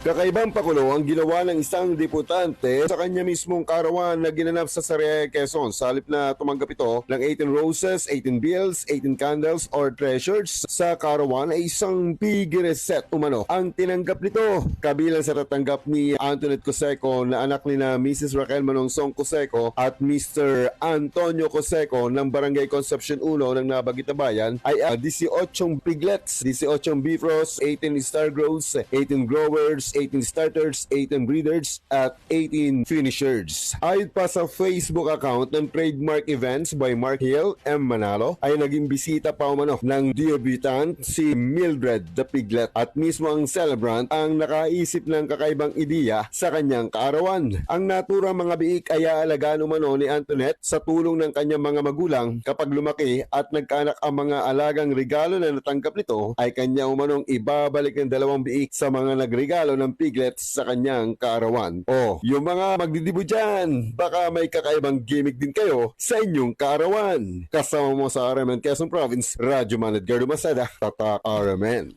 Kakaibang pakulo ang ginawa ng isang diputante sa kanya mismong karawan na ginanap sa Sariaya, Quezon. Sa halip na tumanggap ito ng 18 roses, 18 bills, 18 candles or treasures sa karawan ay isang big reset umano. Ang tinanggap nito kabilang sa tatanggap ni Antoinette Coseco na anak ni na Mrs. Raquel Manonsong Coseco at Mr. Antonio Coseco ng Barangay Concepcion 1 ng Nabagit na Bayan ay ah, 18 piglets, 18 beef roast, 18 star grows, 18 growers, 18 starters, 18 breeders, at 18 finishers. Ayon pa sa Facebook account ng Trademark Events by Mark Hill M. Manalo, ay naging bisita pa umano ng debutant si Mildred the Piglet at mismo ang celebrant ang nakaisip ng kakaibang ideya sa kanyang kaarawan. Ang naturang mga biik ay aalagaan umano ni Antoinette sa tulong ng kanyang mga magulang kapag lumaki at nagkaanak ang mga alagang regalo na natanggap nito ay kanya umanong ibabalik ng dalawang biik sa mga nagregalo ng piglets sa kanyang kaarawan. O, yung mga magdidibo dyan, baka may kakaibang gimmick din kayo sa inyong kaarawan. Kasama mo sa RMN Quezon Province, Radyo Man Edgardo Masada, Tatak RMN.